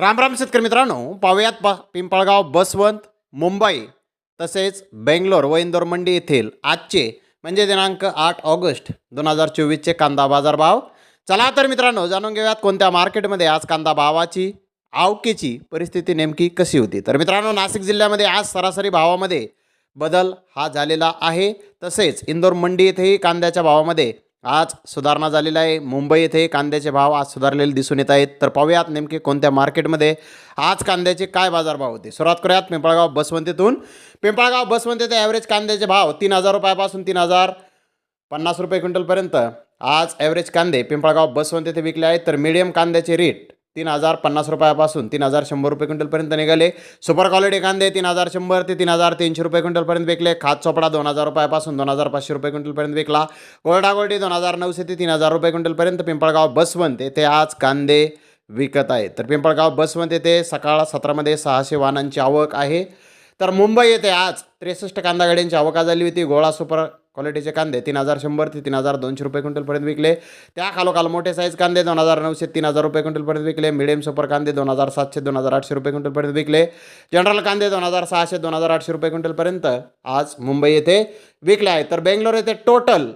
राम राम शेतकरी मित्रांनो पाहुयात पा पिंपळगाव बसवंत मुंबई तसेच बेंगलोर व इंदोर मंडी येथील आजचे म्हणजे दिनांक आठ ऑगस्ट दोन हजार चोवीसचे कांदा बाजारभाव चला तर मित्रांनो जाणून घेऊयात कोणत्या मार्केटमध्ये आज कांदा भावाची आवकेची परिस्थिती नेमकी कशी होती. तर मित्रांनो नाशिक जिल्ह्यामध्ये आज सरासरी भावामध्ये बदल हा झालेला आहे. तसेच इंदोर मंडी येथेही कांद्याच्या भावामध्ये आज सुधारणा झालेला आहे. मुंबई येथे कांद्याचे भाव आज सुधारलेले दिसून येत आहेत. तर पाहूयात नेमके कोणत्या मार्केटमध्ये आज कांद्याचे काय बाजारभाव होते. सुरुवात करूयात पिंपळगाव बसवंतीतून. पिंपळगाव बसवंती ते ॲव्हरेज कांद्याचे भाव तीन हजार रुपयापासून तीन हजार पन्नास रुपये क्विंटलपर्यंत. आज ॲव्हरेज कांदे पिंपळगाव बसवंत येथे विकले आहेत. तर मीडियम कांद्याचे रेट तीन हजार पन्नास रुपयापासून तीन हजार शंभर रुपये क्विंटलपर्यंत निघाले. सुपर क्वालिटी कांदे तीन हजार शंभर ते तीन हजार तीनशे रुपये क्विंटलपर्यंत विकले. खात चोपडा दोन हजार रुपयापासून दोन हजार पाचशे रुपये क्विंटलपर्यंत विकला. गोल्डा गोल्डी दोन हजार नऊशे ते तीन हजार रुपये क्विंटलपर्यंत पिंपळगाव बसवंत येथे आज कांदे विकत आहेत. तर पिंपळगाव बसवंत येथे सकाळ सत्रामध्ये सहाशे वाहनांची आवक आहे. तर मुंबई येथे आज त्रेसष्ट कांदा गाड्यांची आवका झाली होती. गोळा सुपर क्वालिटीचे कांदे तीन हजार शंभर ते तीन हजार दोनशे रुपये क्विंटलपर्यंत विकले. त्या खालोखाल मोठे साईज कांदे दोन हजार नऊशे तीन हजार रुपये क्विंटलपर्यंत विकले. मिडियम सुपर कांदे दोन हजार सातशे दोन हजार आठशे रुपये क्विंटलपर्यंत विकले. जनरल कांदे दोन हजार सहाशे दोन हजार आठशे रुपये क्विंटलपर्यंत आज मुंबई येथे विकले आहेत. तर बेंगलोर येथे टोटल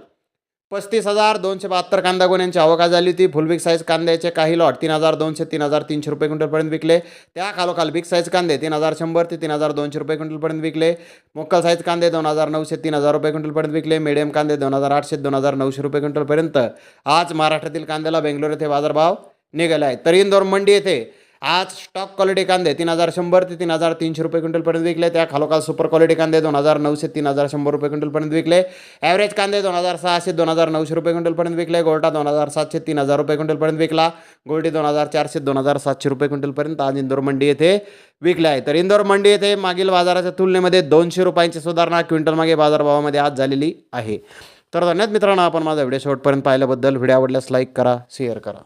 पस्तीस हजार दोनशे बहात्तर कांदा गोण्यांची आवका झाली होती. फुल बिग साईज कांद्याचे काही लॉट तीन हजार दोनशे तीन हजार तीनशे रुपये क्विंटलपर्यंत विकले. त्या खालोखाल बिग साईज कांदे तीन हजार शंभर ते तीन हजार दोनशे रुपये क्विंटलपर्यंत विकले. मोक्कल साईज कांदे दोन हजार नऊशे तीन हजार रुपये क्विंटलपर्यंत विकले. मिडियम कांदे दोन हजार आठशे दोन हजार नऊशे रुपये क्विंटलपर्यंत आज महाराष्ट्रातील कांद्याला बेंगलोर येथे बाजारभाव निघाले आहेत. तर इंदोर मंडी येथे आज स्टॉक क्वालिटी कांदे तीन हजार शंभर ते तीन हजार तीनशे रुपये क्विंटलपर्यंत विकले. त्या खालोखाल सुपर क्वालिटी कांदे दोन हजार नऊशे तीन हजार शंभर रुपये क्विंटलपर्यंत विकले. ॲव्हरेज कांदे दोन हजार सहाशे दोन हजार नऊशे रुपये क्विंटलपर्यंत विकले. गोल्टा दोन हजार सातशे तीन हजार रुपये क्विंटलपर्यंत विकला. गोल्टी दोन हजार चारशे दोन हजार सातशे रुपये क्विंटलपर्यंत आज इंदोर मंडी येथे विकले आहे. तर इंदोर मंडी येथे मागील बाजाराच्या तुलनेमध्ये दोनशे रुपयांची सुधारणा क्विंटल मागे बाजारभावामध्ये आज झालेली आहे. तर धन्यवाद मित्रांनो आपण माझा व्हिडिओ शेवटपर्यंत पाहिल्याबद्दल. व्हिडिओ आवडल्यास लाईक करा शेअर करा.